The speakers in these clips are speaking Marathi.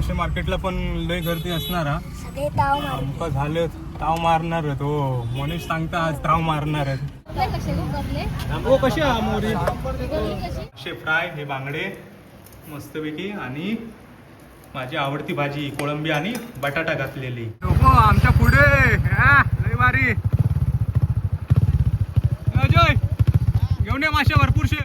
मासे मार्केटला पण लय गर्दी असणार. हा सगळे ताव आमका झालं ताव मारणार आहेत. हो मनीष सांगता आज ताव मारणार आहेत. कसे करले हो कशी मोरी? कशी शे फ्राय हे बांगडे मस्तपैकी. आणि माझी आवडती भाजी कोळंबी आणि बटाटा घातलेली. आमच्या पुढे. लय भारी. अजय घेऊन ये मासे भरपूरशे.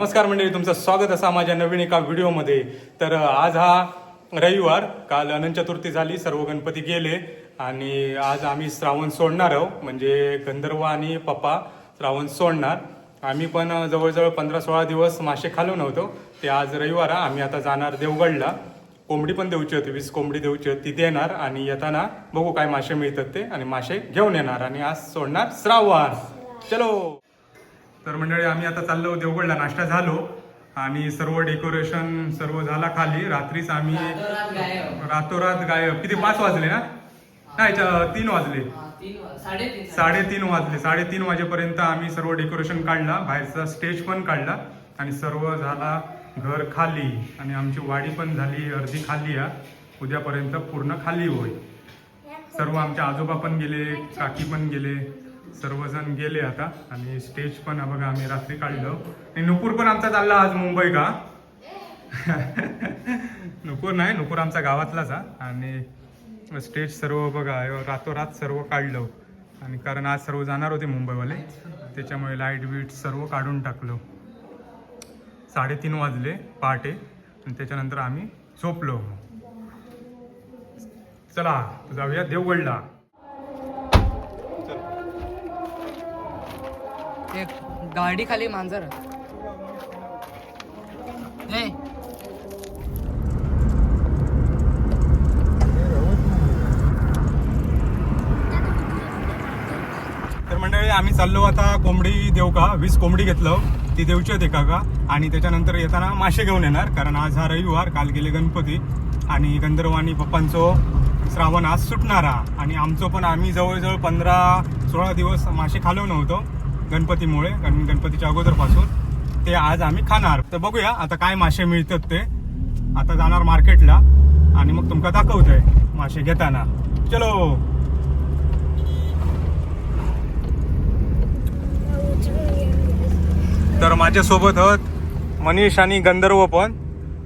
नमस्कार मंडळी तुमचं स्वागत असा माझ्या नवीन एका व्हिडिओमध्ये. तर आज हा रविवार काल अनंत चतुर्थी झाली सर्व गणपती गेले आणि आज आम्ही श्रावण सोडणार आहोत. म्हणजे गंधर्व आणि पप्पा श्रावण सोडणार. आम्ही पण जवळजवळ पंधरा सोळा दिवस मासे खालो नव्हतो. ते आज रविवार आहे. आम्ही आता जाणार देवगडला. कोंबडी पण देऊची होती वीस कोंबडी देऊची होती ती देणार आणि येताना बघू काय मासे मिळतात ते आणि मासे घेऊन येणार आणि आज सोडणार श्रावण. चलो! तर मंडळी आम्ही आता चाललो देवगडला. नाश्ता झालो आणि सर्व डेकोरेशन सर्व झाला खाली. रात्रीच आम्ही रातोरात गायब. किती? पाच वाजले ना? नाही तीन वाजले. साडेतीन वाजले. साडेतीन वाजेपर्यंत आम्ही सर्व डेकोरेशन काढला. बाहेरचा स्टेज पण काढला आणि सर्व झाला घर खाली. आणि आमची वाडी पण झाली अर्धी खाली आहे उद्यापर्यंत पूर्ण खाली होईल. सर्व आमच्या आजोबा पण गेले काकी पण गेले. सर्वजण गेले आता आणि स्टेज पण बघा आम्ही रात्री काढलो. आणि नुपूर पण आमचा चालला आज मुंबई का? नुपूर नाही नुपूर आमचा गावातलाच हा आणि स्टेज सर्व बघा रातोरात सर्व काढलं. आणि कारण आज सर्व जाणार होते मुंबईवाले. त्याच्यामुळे लाइट बीट सर्व काढून टाकलो. साडेतीन वाजले पहाटे. आणि त्याच्यानंतर आम्ही झोपलो. चला जाऊया देवगडला. एक गाडी खाली मांजर. तर मंडळी आम्ही चाललो आता कोंबडी देऊ का? वीस कोंबडी घेतलं. ती देऊची होते काका आणि त्याच्यानंतर येताना मासे घेऊन येणार कारण आज हा रविवार काल गेले गणपती. आणि गंधर्व आणि पप्पांचो श्रावण आज सुटणारा. आणि आमचं पण आम्ही जवळजवळ पंधरा सोळा दिवस मासे खालो नव्हतो. गणपतीमुळे कारण गणपतीच्या अगोदरपासून ते आज आम्ही खाणार. तर बघूया आता काय मासे मिळतात ते. आता जाणार मार्केटला. आणि मग तुमका दाखवतोय मासे घेताना. चलो. तर माझ्यासोबत आहोत मनीष आणि गंधर्व पण.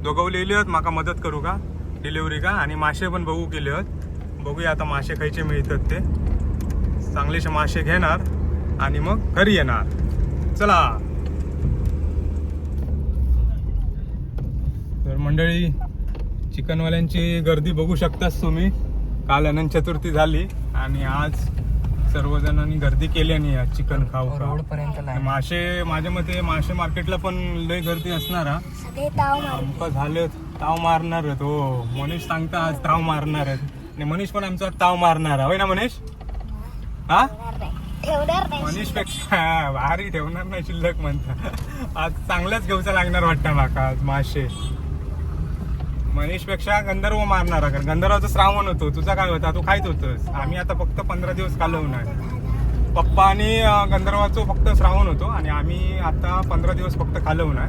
दोघं लिहिले आहेत. माका मदत करू का? डिलिव्हरी का? आणि मासे पण बघू केले आहेत. बघूया आता मासे खायचे मिळतात ते. चांगलेसे मासे घेणार. आणि मग घरी येणार. चला. तर मंडळी चिकनवाल्यांची गर्दी बघू शकताच तुम्ही. काल अनंत चतुर्थी झाली आणि आज सर्वजणांनी गर्दी केल्याने आज चिकन खाऊ रोड खाऊ पर्यंत. मासे माझ्या मते मासे मार्केटला पण लय गर्दी असणार हा. सगळे ताव मार आमका झालं ताव मारणार आहेत हो मनीष सांगता आज ताव मारणार आहेत आणि मनीष पण आमचा ताव मारणार आहे होय ना मनीष? हा? ठेवणार नाही. मनीषपेक्षा भारी ठेवणार नाही शिल्लक म्हणता. आज चांगलंच घेऊचा लागणार वाटतं माका आज मासे मनीषपेक्षा गंधर्व मारणार कारण गंधर्वाचं श्रावण होतो. तुझा काय होता? तू खायत होतस. आम्ही आता फक्त पंधरा दिवस कालवणार पप्पा आणि गंधर्वाचं फक्त श्रावण होतो आणि आम्ही आता पंधरा दिवस फक्त कालवणार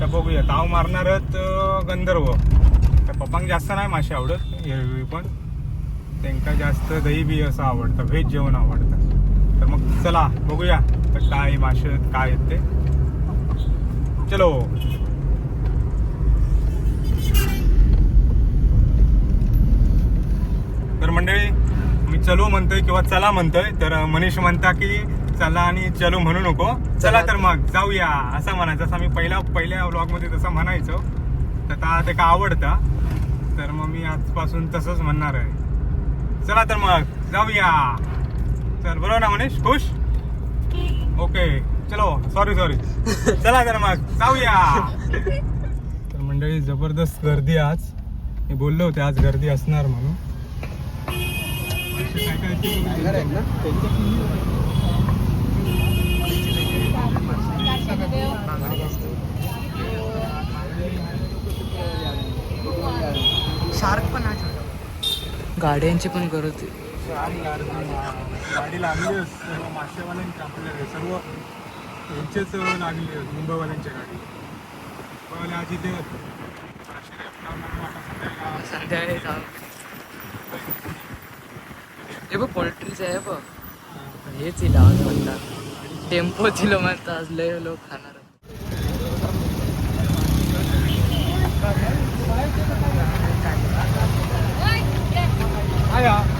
तर बघूया. ताव मारणारच गंधर्व. तर पप्पांक जास्त नाही मासे आवडत एरवी पण. त्यांका जास्त दही बी असं आवडतं. व्हेज जेवण आवडतं. चला बघूया तर काय मासे आहेत, काय आहेत ते. चलो. तर मंडळी मी चलो म्हणतोय किंवा चला म्हणतोय तर मनीष म्हणता की चला आणि चलो म्हणू नको. चला तर मग जाऊया. असं म्हणायचं असं मी पहिला पहिल्या व्लॉगमध्ये तसं म्हणायचो. तर आता ते का आवडता? तर मग मी आजपासून तसंच म्हणणार आहे. चला तर मग जाऊया. चल बरोबर ना मनीष खुश? ओके चलो सॉरी सॉरी चला तर मग जाऊया. तर मंडळी जबरदस्त गर्दी आज. मी बोललो होते आज गर्दी असणार म्हणून. शार्क पण आहे. गाड्यांची पण गरज आहे. गाडी लागली आहे सर्व मासेवाल्यांची आपल्या सर्व यांचेच लागली मुंबईवाल्यांच्या गाडी. मुंबईवाले आज इथे जाऊ हे बघ पोल्ट्रीचं आहे बघ. हेच डान्स म्हणतात टेम्पो दिलं म्हणतात लय लोक खाणार आया.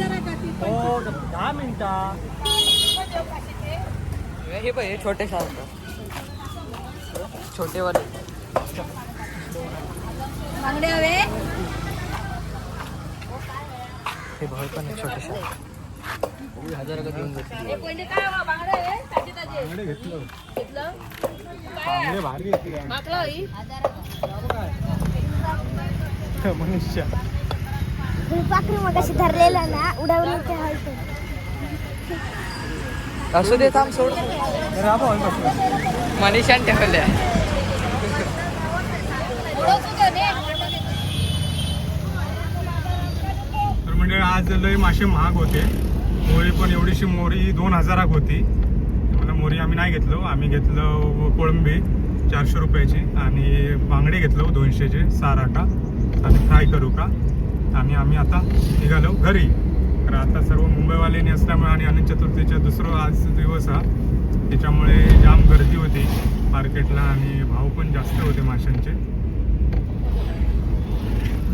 हे बघ हे छोटे सारखं छोटे वाले बांगडे हवे हे भाऊ पण आहे छोटे हजार हे घेतलं. मनुष्य. फुलपाखरू मग अशी धरलेला ना ते हलते असू दे थांब सोड. मनीषान ठेवल्या तर म्हणजे आज लय मासे महाग होते. मोरी पण एवढीशी मोरी दोन हजाराक होती. मला मोरी आम्ही नाही घेतलो. आम्ही घेतलं कोळंबी चारशे रुपयाची आणि बांगडे घेतलो दोनशेचे साराटा आणि फ्राय करू का? आणि आम्ही आता निघालो घरी. तर आता सर्व मुंबईवाल्यांनी असल्यामुळे आणि अनंत चतुर्थीचा दुसरं आज दिवस हा त्याच्यामुळे जाम गर्दी होती मार्केटला आणि भाव पण जास्त होते माशांचे.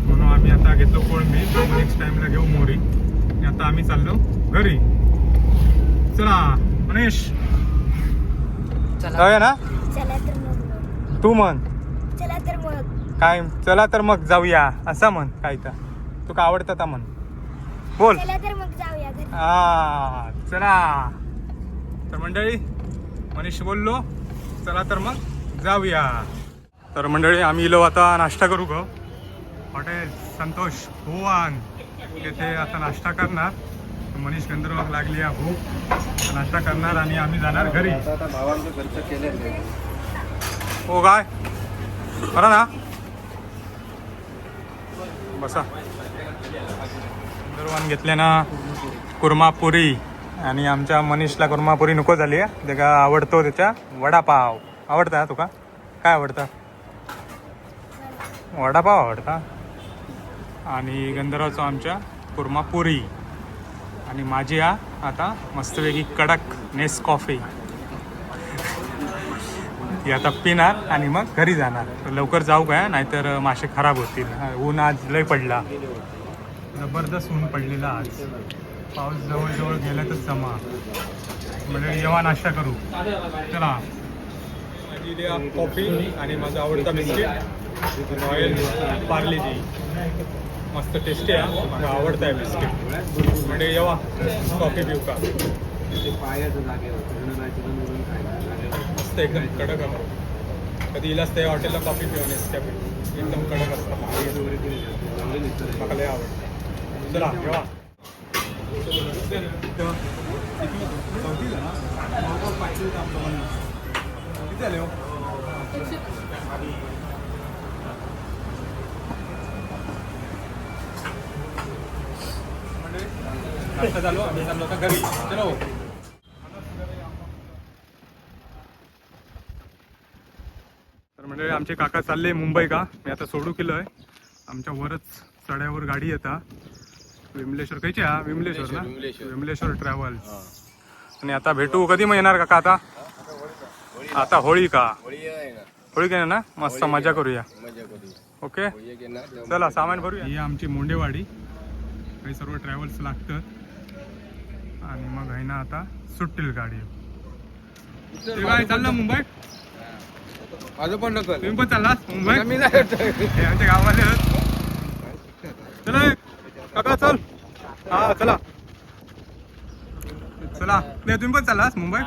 म्हणून आम्ही आता घेतलो कोळंबी नेक्स्ट टाइमला घेऊ मोरी. आणि आता आम्ही चाललो घरी. चला मनीष. चला. जाऊया ना? चला तर मग. तू म्हण. चला तर मग. काय चला तर मग जाऊया असं म्हण काय तर. तुका आवडतं का म्हण. बोल. चला तर मग जाऊया घरी. हा चला. तर मंडळी मनीष बोललो. चला तर मग जाऊया. तर मंडळी आम्ही इलो आता नाश्ता करू ग. हॉटेल संतोष भुवन. येथे आता नाश्ता करणार. मनीष गंधर्वाक लागली आहे भूक. तर नाश्ता करणार आणि आम्ही जाणार घरी. हो काय? बरं ना? बसा. गंधर्वान घेतले ना कुर्मापुरी आणि आमच्या मनीषला कुर्मापुरी नको झाली आहे. त्याला आवडतो त्याच्या? वडापाव. आवडता तुका? काय आवडतं? वडापाव आवडता. आणि गंधर्वाचं आमच्या कुर्मापुरी. आणि माझी हा आता मस्तपैकी कडक नेस कॉफी. ती आता पिणार आणि मग घरी जाणार. तर लवकर जाऊ काय नाहीतर मासे खराब होतील. ऊन आज लय पडला. जबरदस्त ऊन पडलेला आज. पाऊस जवळजवळ गेला तर जमा. म्हणजे जेव्हा नाश्ता करू. चला. माझी द्या कॉफी आणि माझा आवडता बिस्किट रॉयल पार्लेजी मस्त टेस्टी आहे. मला आवडतं आहे बिस्किट म्हणजे जेव्हा कॉफी पिऊ का? मस्त एकदम कडक आहे. कधी इलाच त्या हॉटेलला कॉफी पिऊन येस एकदम कडक असतं. मला लय आवडतं. चला जेव्हा किती झाले हो झालो आम्ही चाललो आता घरी चलो तर म्हणजे आमचे काका चालले मुंबई का? मी आता सोडू केलं आहे आमच्या वरच चढ्यावर गाडी येतात विमलेश्वर कायची हा? विमलेश्वर ना? विमलेश्वर ट्रॅव्हल्स आणि आता भेटू कधी मग येणार काका आता? आता होळी का? होळी काय ना. मस्त मजा करूया. ओके? चला सामान भरूया. ही आमची मोंडेवाडी. काही सर्व ट्रॅव्हल्स लागतात आणि मग आहे ना आता सुटतील गाडी. काय चाललं मुंबई? माझं पण नको तुम्ही पण चाललास मुंबई हे आमच्या गावाले. आहेत. चला काका चल. हा चला. चला. नाही तुम्ही पण चाललास मुंबई?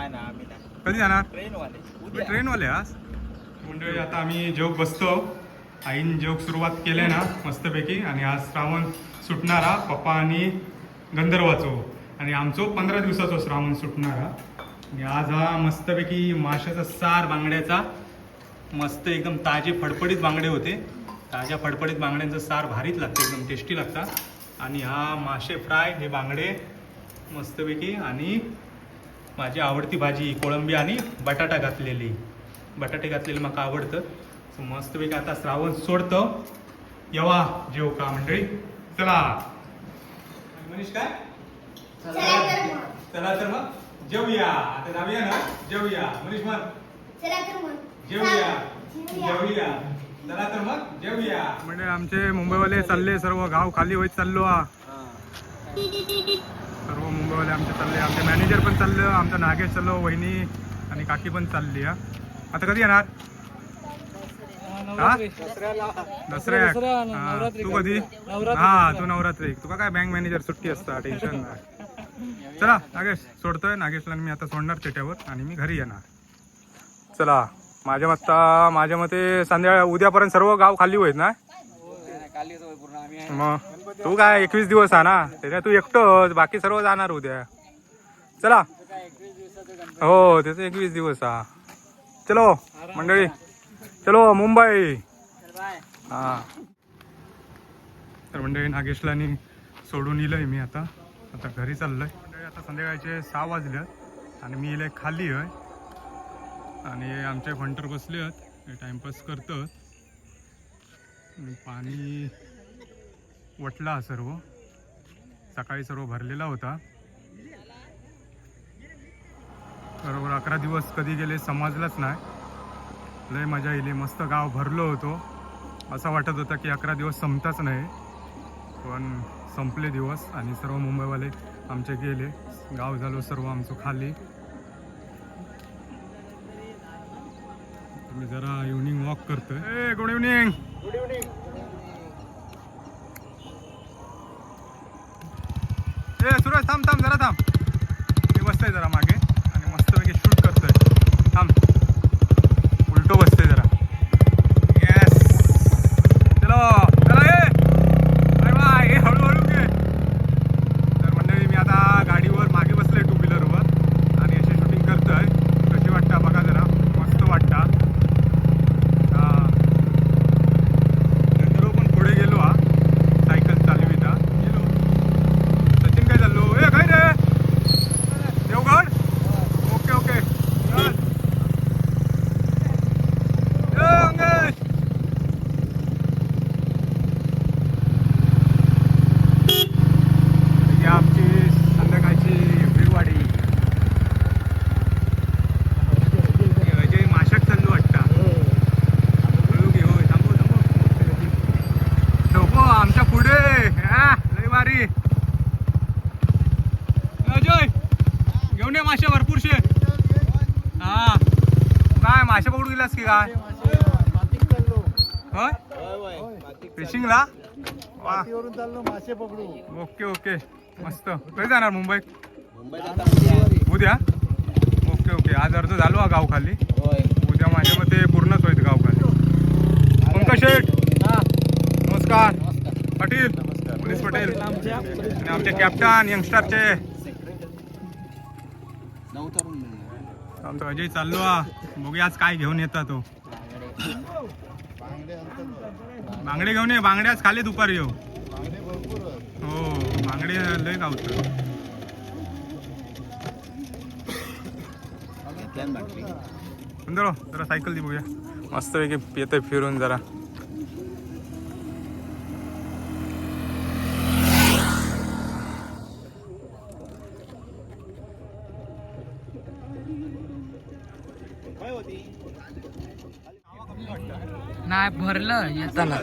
कधी जाणार? ट्रेन वाले आज? मंडळी आता आम्ही जेव बसतो. आईन जोक सुरुवात केले ना मस्तपैकी. आणि आज श्रावण सुटणारा पप्पा आणि गंधर्वाचो. आणि आमचो पंधरा दिवसाचो श्रावण सुटणारा. आणि आज हा मस्तपैकी माशाचा सार बांगड्याचा. मस्त एकदम ताजे फडफडीत बांगडे होते. ताज्या फडफडीत बांगड्यांचं सार भारीच लागतं एकदम टेस्टी लागतात आणि हा मासे फ्राय हे बांगडे मस्तपैकी आणि माझी आवडती भाजी कोळंबी आणि बटाटा घातलेली. बटाटे घातलेले मला आवडतं. सो मस्तपैकी आता श्रावण सोडतो. येवा जेव का मंडळी. चला. मनीष काय? चला तर मग. जेवूया. आता जाऊया ना? जेवूया. मनीष मग. जेवूया. जेवूया. चला तर मग जेवूया. म्हणजे आमचे मुंबईवाले चालले सर्व गाव खाली होईत चाललो. हा. सर्व मुंबईवाले आमचे चालले. आमचे मॅनेजर पण चाललं आमचा नागेश चाललो वहिनी आणि काकी पण चालली हा. आता कधी येणार? हा? दसऱ्याक हा, तू कधी? हा तू नवरात्री. तुका काय बँक मॅनेजर सुट्टी असता टेन्शन नाही. चला नागेश सोडतोय. नागेशला मी आता सोडणार पेट्यावर आणि मी घरी येणार. चला. माझ्या मत्ता माझ्या मते संध्या उद्यापर्यंत सर्व गाव खाली होईल ना? मग तू काय एकवीस दिवस हा ना? त्याच्या तू एकटोच बाकी सर्व जाणार उद्या. चला. हो त्याचं एकवीस दिवस हा. चलो मंडळी. चलो मुंबई. हा. तर मंडळी नागेशला सोडून इलंय मी आता. आता घरी चाललोय. मंडळी आता संध्याकाळचे सहा वाजले आणि मी इले खाली आहे आणि आमचे फंटर बसले आहेत. हे टाइमपास करतात आणि पाणी वटला सर्व. सकाळी सर्व भरलेला होता. बरोबर अकरा दिवस कधी गेले समजलंच नाही. लय मजा येईल मस्त गाव भरलो होतो. असं वाटत होतं की अकरा दिवस संपताच नाही. पण संपले दिवस आणि सर्व मुंबईवाले आमचे गेले. गाव झालो सर्व आमचं खाली. मी जरा इव्हनिंग वॉक करतोय. ए गुड इव्हनिंग ए सुरज थांब थांब जरा थांब. मी बसतोय जरा मागे आणि मस्तपैकी शूट करतोय थांब उलटो बसतोय जरा येस चलो चला ए बाय बाय ए हळूहळू घे तर मंडळी मी आता गाडीवर मागे बसलोय टू व्हीलरवर आणि अशी शूटिंग करतोय कशी वाटतं बघा जरा मस्त वाटतं हा नंतर पण पुढे गेलो हा सायकल चालविता गेलो सचिन काय चाललो ए काय रे देवगड ओके ओके चल ए, अंगेश ही आमची संध्याकाळची बिरवाडी हे अजय माशाक चाललो वाटता हळू घे होय थांबव थांबव नको आमच्या पुढे हा लय भारी अजय घेऊन ये मासे भरपूरशे हा काय मासे पकडून गेलास की काय होय वा. चाललो मासे पकडू. Okay okay. मस्त. कधी जाणार मुंबईत उद्या? Okay okay. आज अर्ज झालो हा गाव खाली उद्या माझ्या मते पूर्णच होईल गाव खाली पंकज शेठ. नमस्कार. पाटील. पोलीस पटेल. आणि आमचे कॅप्टन यंगस्टरचे आमचा अजय चाललो हा. बघूया आज काय घेऊन येतात तो. बांगडे घेऊन ये बांगडे आज खाली दुपारी येऊ. हो बांगडे लय गावतं सुंदर हो, जरा सायकल दी बघूया. मस्त पैकी येतोय फिरून जरा. नाही भरलं येताना.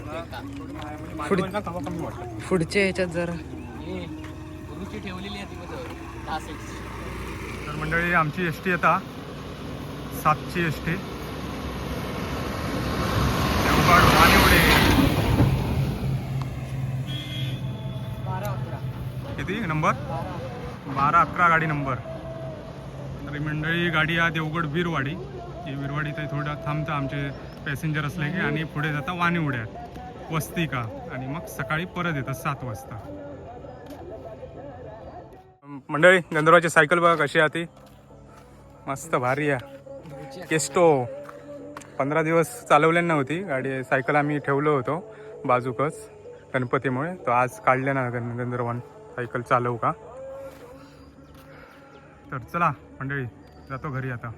पुढ- पुढच्या ह्याच्यात जरा. तर मंडळी आमची एस टी आता सातची एस टी किती? नंबर? बारा अकरा गाडी नंबर. तर मंडळी गाडी आहे देवगड वीरवाडी. ही वीरवाडी ते थोडं थांबतं आमचे पॅसेंजर असले की आणि पुढे जाता वाणी उड्यात वस्ती का? आणि मग सकाळी परत येतात सात वाजता. मंडळी गंधर्वाची सायकल बघा कशी आहे ती. मस्त भारी आहे. केस्टो. पंधरा दिवस चालवले नव्हती गाडी सायकल आम्ही ठेवलो होतो बाजूकच गणपतीमुळे. तो आज काढले ना गण गंधर्वान. सायकल चालवू का? तर चला मंडळी जातो घरी आता.